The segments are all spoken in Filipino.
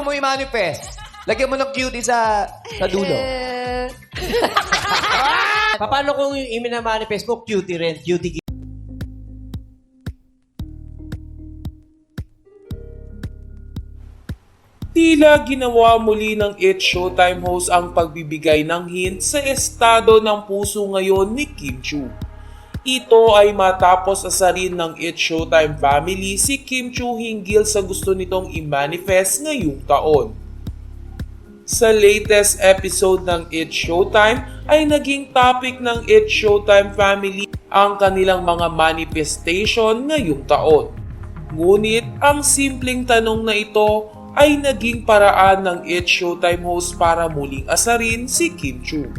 gusto mo i-manifest? Lagyan mo ng cutie sa, sa dulo. Eh, Paano kung yung iminamanifest mo, cutie rin, cutie Tila ginawa muli ng It Showtime host ang pagbibigay ng hint sa estado ng puso ngayon ni Kim Chu. Ito ay matapos asarin ng It Showtime family si Kim Chu hinggil sa gusto nitong i-manifest ngayong taon. Sa latest episode ng It Showtime ay naging topic ng It Showtime family ang kanilang mga manifestation ngayong taon. Ngunit ang simpleng tanong na ito ay naging paraan ng It Showtime host para muling asarin si Kim Chu.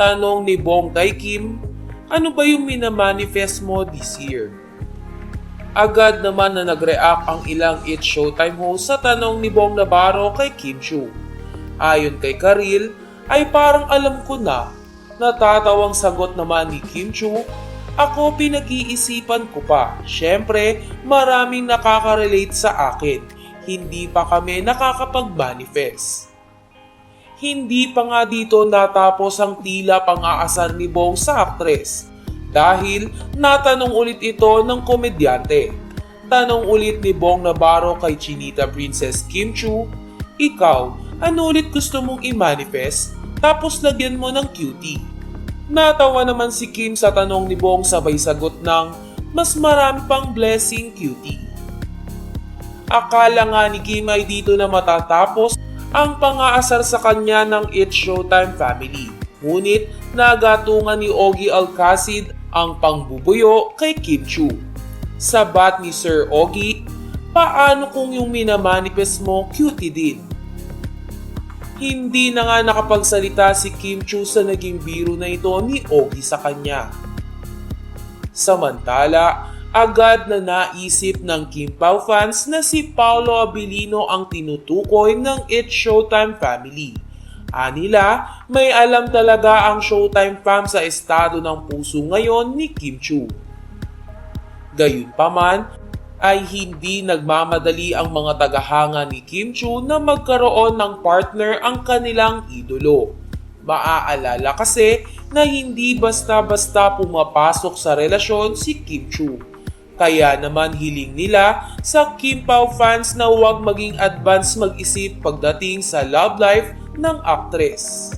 Tanong ni Bong kay Kim, ano ba yung minamanifest mo this year? Agad naman na nag-react ang ilang It Showtime host sa tanong ni Bong Navarro kay Kim Chu. Ayon kay Karil, ay parang alam ko na. Natatawang sagot naman ni Kim Chu, ako pinag-iisipan ko pa. Siyempre, maraming nakaka-relate sa akin. Hindi pa kami nakakapag-manifest. Hindi pa nga dito natapos ang tila pang-aasar ni Bong sa aktres. Dahil natanong ulit ito ng komedyante. Tanong ulit ni Bong Navarro kay Chinita Princess Kim Chu, Ikaw, ano ulit gusto mong i-manifest? Tapos lagyan mo ng cutie. Natawa naman si Kim sa tanong ni Bong sabay sagot ng mas marami pang blessing cutie. Akala nga ni Kim ay dito na matatapos ang pangaasar sa kanya ng It Showtime family. Ngunit nagatungan ni Ogie Alcacid ang pangbubuyo kay Kim Chu. Sabat ni Sir Ogie, paano kung yung minamanifest mo cutie din? Hindi na nga nakapagsalita si Kim Chu sa naging biro na ito ni Ogie sa kanya. Samantala, agad na naisip ng Kim Pao fans na si Paolo Abilino ang tinutukoy ng It Showtime family. Anila, may alam talaga ang Showtime fam sa estado ng puso ngayon ni Kim Chu. Gayunpaman, ay hindi nagmamadali ang mga tagahanga ni Kim Chu na magkaroon ng partner ang kanilang idolo. Maaalala kasi na hindi basta-basta pumapasok sa relasyon si Kim Chu. Kaya naman hiling nila sa Kim Pao fans na huwag maging advance mag-isip pagdating sa love life ng aktres.